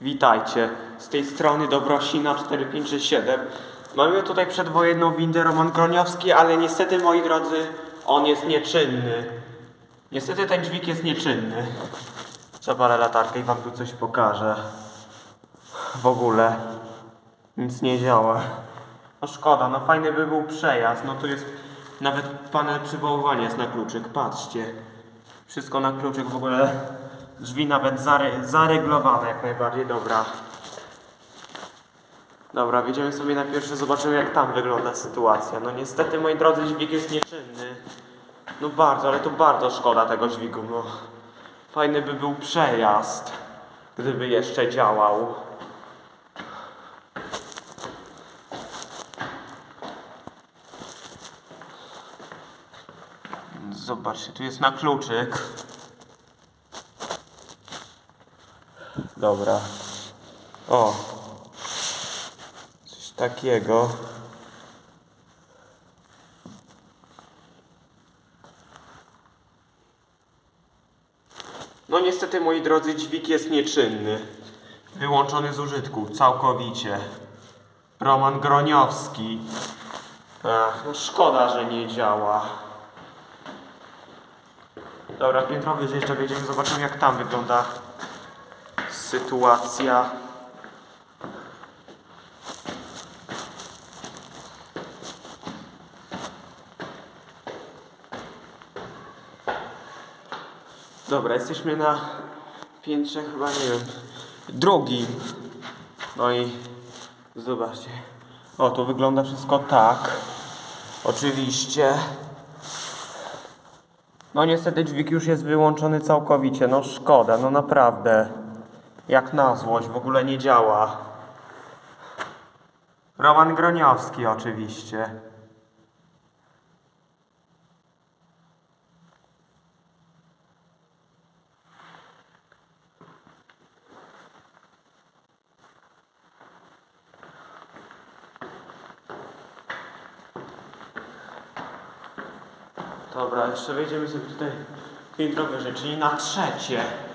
Witajcie, z tej strony Dobrosina 4567. Mamy tutaj przedwojenną windę Roman Groniowski, ale niestety, moi drodzy, on jest nieczynny. Niestety ten dźwig jest nieczynny. Zapalę latarkę i wam tu coś pokażę. W ogóle nic nie działa. No szkoda, no fajny by był przejazd. No tu jest nawet panel przywoływania jest na kluczyk, patrzcie. Wszystko na kluczyk w ogóle. Drzwi nawet zare, zareglowane jak najbardziej, dobra. Dobra, wjedziemy sobie na pierwsze, zobaczymy jak tam wygląda sytuacja. No niestety, moi drodzy, dźwig jest nieczynny. No bardzo, ale to bardzo szkoda tego dźwigu, no. Fajny by był przejazd, gdyby jeszcze działał. Zobaczcie, tu jest na kluczyk. Dobra. O. Coś takiego. No niestety, moi drodzy, dźwig jest nieczynny. Wyłączony z użytku, całkowicie. Roman Groniowski. Ach, no szkoda, że nie działa. Dobra, piętro wyżej jeszcze wejdziemy, zobaczymy jak tam wygląda sytuacja. Dobra, jesteśmy na piętrze chyba, nie wiem, drugim. No i zobaczcie. O, tu wygląda wszystko tak. Oczywiście. No niestety dźwig już jest wyłączony całkowicie, no szkoda, no naprawdę. Jak na złość, w ogóle nie działa. Roman Groniowski oczywiście. Dobra, jeszcze wejdziemy sobie tutaj piętro wyżej, czyli na trzecie.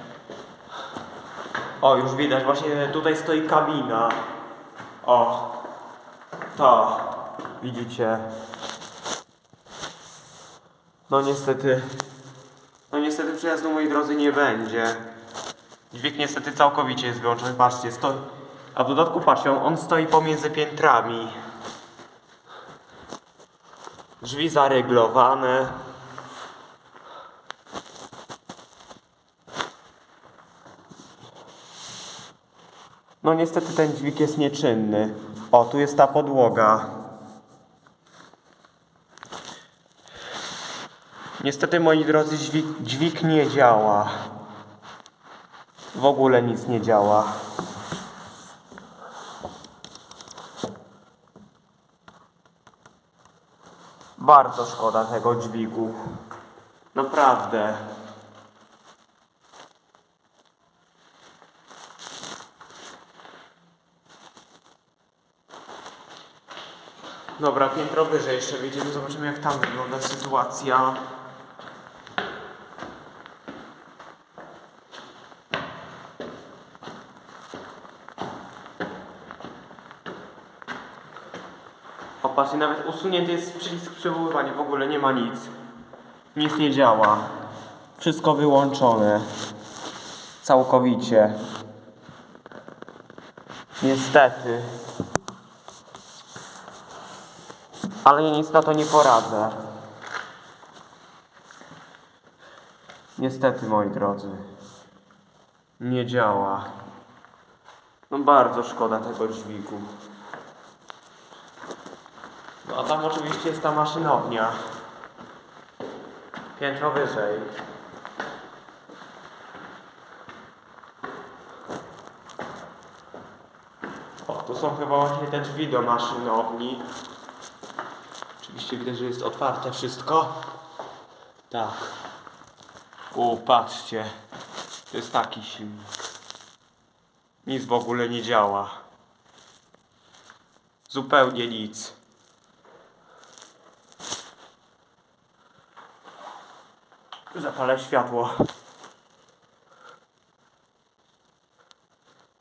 O, już widać, właśnie tutaj stoi kabina. O, to, widzicie. No niestety, no niestety przejazdu, moi drodzy, nie będzie. Dźwig niestety całkowicie jest wyłączony, patrzcie, stoi. A w dodatku patrzcie, on stoi pomiędzy piętrami. Drzwi zaryglowane. No niestety ten dźwig jest nieczynny. O, tu jest ta podłoga. Niestety, moi drodzy, dźwig, dźwig nie działa. W ogóle nic nie działa. Bardzo szkoda tego dźwigu. Naprawdę. Dobra, piętro wyżej jeszcze wyjdziemy, zobaczymy jak tam wygląda sytuacja. Popatrzcie, nawet usunięty jest przycisk przywoływania, w ogóle nie ma nic. Nic nie działa. Wszystko wyłączone. Całkowicie. Niestety. Ale nic na to nie poradzę. Niestety, moi drodzy. Nie działa. No bardzo szkoda tego dźwigu. No a tam oczywiście jest ta maszynownia. Piętro wyżej. O, tu są chyba właśnie te drzwi do maszynowni. Oczywiście widać, że jest otwarte wszystko. Tak. U, patrzcie. To jest taki silnik. Nic w ogóle nie działa. Zupełnie nic. Zapalę światło.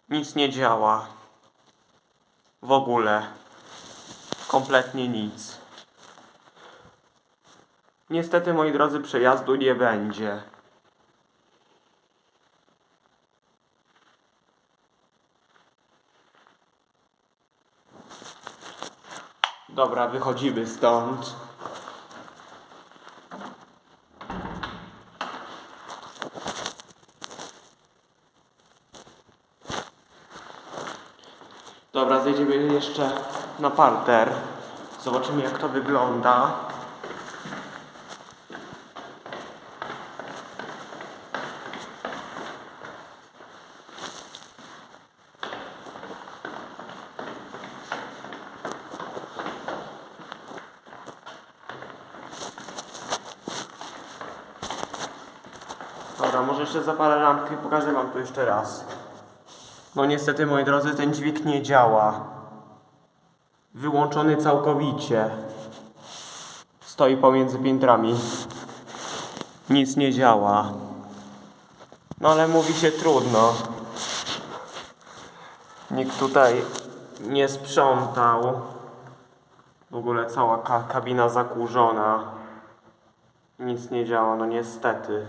Nic nie działa. W ogóle. Kompletnie nic. Niestety, moi drodzy, przejazdu nie będzie. Dobra, wychodzimy stąd. Dobra, zejdziemy jeszcze na parter. Zobaczymy jak to wygląda. Dobra, może jeszcze zapalę lampkę i pokażę wam to jeszcze raz. No niestety, moi drodzy, ten dźwig nie działa. Wyłączony całkowicie. Stoi pomiędzy piętrami. Nic nie działa. No ale mówi się trudno. Nikt tutaj nie sprzątał. W ogóle cała ka kabina zakurzona. Nic nie działa, no niestety.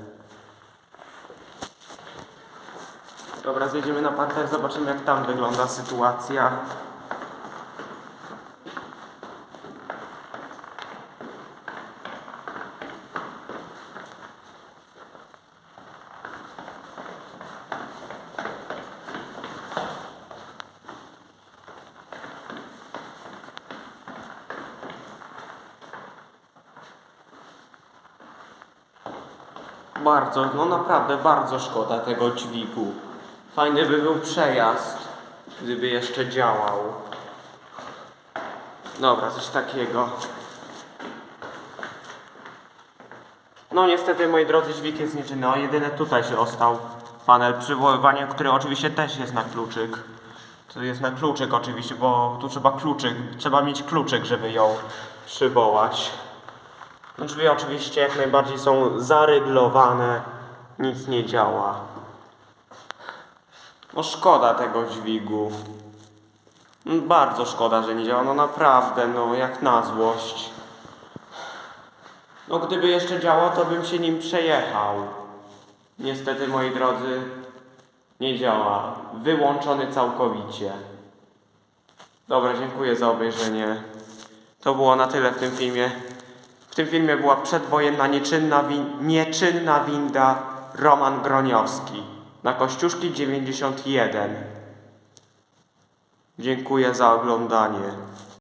Dobra, zjedziemy na parter, zobaczymy jak tam wygląda sytuacja. Bardzo, no naprawdę bardzo szkoda tego dźwigu. Fajny by był przejazd, gdyby jeszcze działał. Dobra, coś takiego. No niestety, moi drodzy, dźwig jest nieczynny. O, jedyne tutaj się ostał panel przywoływania, który oczywiście też jest na kluczyk. To jest na kluczyk oczywiście, bo tu trzeba kluczyk, trzeba mieć kluczyk, żeby ją przywołać. No drzwi oczywiście jak najbardziej są zaryglowane, nic nie działa. No szkoda tego dźwigu. Mm, Bardzo szkoda, że nie działa. No naprawdę, no jak na złość. No gdyby jeszcze działał, to bym się nim przejechał. Niestety, moi drodzy, nie działa. Wyłączony całkowicie. Dobra, dziękuję za obejrzenie. To było na tyle w tym filmie. W tym filmie była przedwojenna nieczynna, win- nieczynna winda Roman Groniowski na Kościuszki 91. Dziękuję za oglądanie.